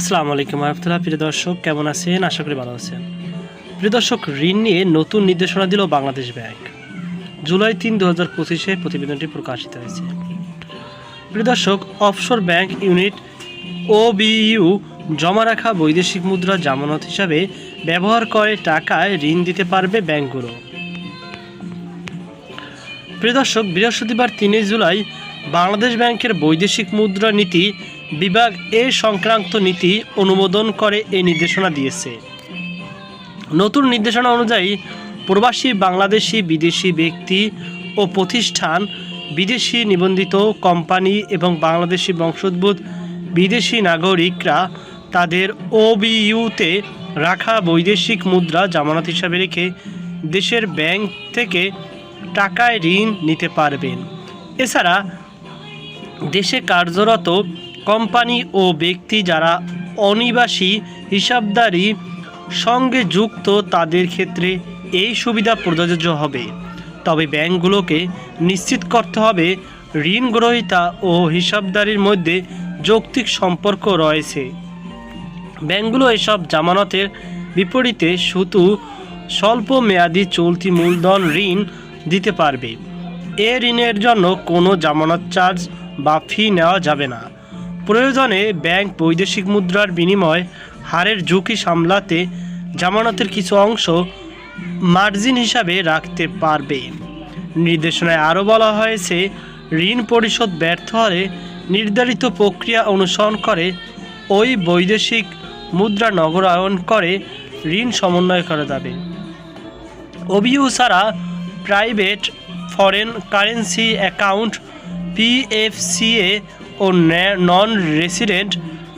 আসসালামু আলাইকুম রহমতুল্লাহ। প্রিয় দর্শক, কেমন আছেন? আশা করি ভালো আছেন। প্রিয় দর্শক, ঋণ নিয়ে নতুন নির্দেশনা দিল বাংলাদেশ ব্যাংক। জুলাই তিন দু হাজার পঁচিশে প্রতিবেদনটি প্রকাশিত হয়েছে। প্রিয় দর্শক, offshore bank unit O BU জমা রাখা বৈদেশিক মুদ্রা জামানত হিসাবে ব্যবহার করে টাকায় ঋণ দিতে পারবে ব্যাংকগুলো। প্রিয় দর্শক, বৃহস্পতিবার তিনই জুলাই বাংলাদেশ ব্যাংকের বৈদেশিক মুদ্রা নীতি বিভাগ এ সংক্রান্ত নীতি অনুমোদন করে এই নির্দেশনা দিয়েছে। নতুন নির্দেশনা অনুযায়ী প্রবাসী বাংলাদেশি বিদেশি ব্যক্তি ও প্রতিষ্ঠান, বিদেশি নিবন্ধিত কোম্পানি এবং বাংলাদেশি বংশোদ্ভূত বিদেশি নাগরিকরা তাদের ওবিইউতে রাখা বৈদেশিক মুদ্রা জামানত হিসাবে রেখে দেশের ব্যাংক থেকে টাকায় ঋণ নিতে পারবেন। এছাড়া দেশে কার্যরত কোম্পানি ও ব্যক্তি যারা অনিবাসী হিসাবদারি সঙ্গে যুক্ত, তাদের ক্ষেত্রে এই সুবিধা প্রযোজ্য হবে। তবে ব্যাংকগুলোকে নিশ্চিত করতে হবে ঋণ গ্রহীতা ও হিসাবদারির মধ্যে যৌক্তিক সম্পর্ক রয়েছে। ব্যাংকগুলো এসব জামানতের বিপরীতে শুধু স্বল্প মেয়াদি চলতি মূলধন ঋণ দিতে পারবে। এ ঋণের জন্য কোনো জামানত, চার্জ বা ফি নেওয়া যাবে না। প্রয়োজনে ব্যাংক বৈদেশিক মুদ্রার বিনিময় হারের ঝুঁকি সামলাতে জামানতের কিছু অংশ মার্জিন হিসাবে রাখতে পারবে। নির্দেশনায় আরও বলা হয়েছে, ঋণ পরিশোধ ব্যর্থ হলে নির্ধারিত প্রক্রিয়া অনুসরণ করে ওই বৈদেশিক মুদ্রা নগরায়ন করে ঋণ সমন্বয় করা যাবে। অবিউ ছাড়া private foreign currency account, PFCA ও non resident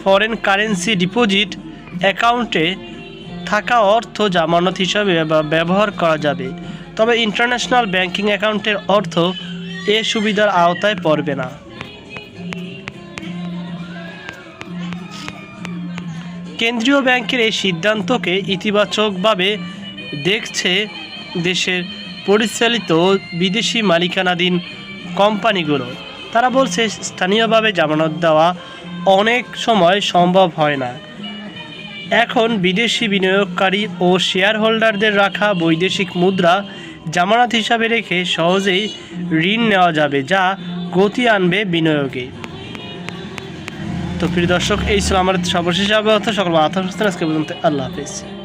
foreign currency deposit অ্যাকাউন্টে থাকা অর্থ জামানত হিসাবে ব্যবহার করা যাবে। তবে ইন্টারন্যাশনাল ব্যাংকিং অ্যাকাউন্টের অর্থ এ সুবিধার আওতায় পড়বে না। কেন্দ্রীয় ব্যাংকের এই সিদ্ধান্তকে ইতিবাচকভাবে দেখছে দেশের পরিচালিত বিদেশি মালিকানাধীন কোম্পানিগুলো। তারা বলছে স্থানীয়ভাবে জামানত দেওয়া অনেক সময় সম্ভব হয় না। এখন বিদেশি বিনিয়োগকারী ও শেয়ার হোল্ডারদের রাখা বৈদেশিক মুদ্রা জামানত হিসাবে রেখে সহজেই ঋণ নেওয়া যাবে, যা গতি আনবে বিনিয়োগে। তো প্রিয় দর্শক, এই ছিল আমার সর্বশেষ আবহাওয়া। সকল আত্মসংস্থান আজকে পর্যন্ত আল্লাহ হাফিজ।